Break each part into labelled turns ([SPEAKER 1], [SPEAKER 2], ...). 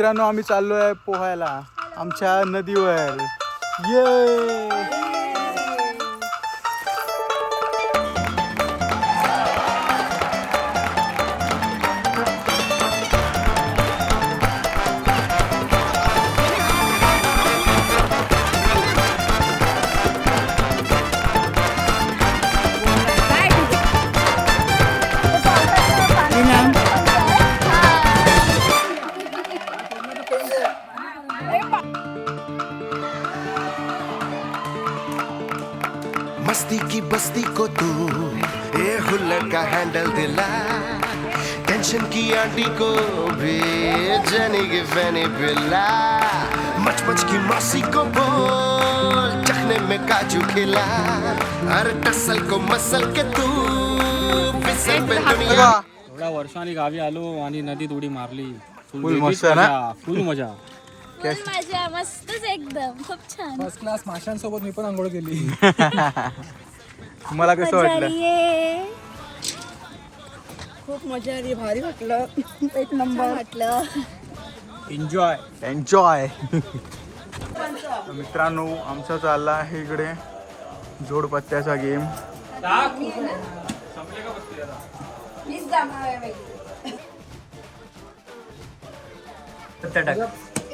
[SPEAKER 1] मित्रांनो आम्ही चाललो आहे पोहायला. आमच्या नदीवर. ये
[SPEAKER 2] मस्ती की बस्ती को तू ए हुल्लड़ का हैंडल दिला। टेंशन की आंटी को भी जनी की फैनी पिला। मच मच की मौसी को बोल चखने में काजू खिला। हर टसल को मसल के तू फिसल पे दुनिया।
[SPEAKER 3] एवढ्या वर्षांनी गावी आलो आणि नदीत उडी मारली।
[SPEAKER 1] ना?
[SPEAKER 3] मजा, फुल मजा।
[SPEAKER 1] Cash-
[SPEAKER 4] माझ्या मस्तच एकदम खूप छान.
[SPEAKER 5] फर्स्ट क्लास माशांसोबत मी पण आंघोळ केली.
[SPEAKER 1] तुम्हाला कसं वाटलं.
[SPEAKER 6] खूप मजा आली भारी वाटलं. एक नंबर
[SPEAKER 4] वाटलं.
[SPEAKER 3] एन्जॉय
[SPEAKER 1] एन्जॉय मित्रांनो आमचा चालला आहे इकडे जोडपत्त्याचा गेम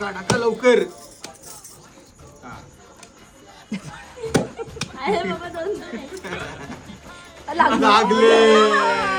[SPEAKER 1] टाका टाका लवकर. लागले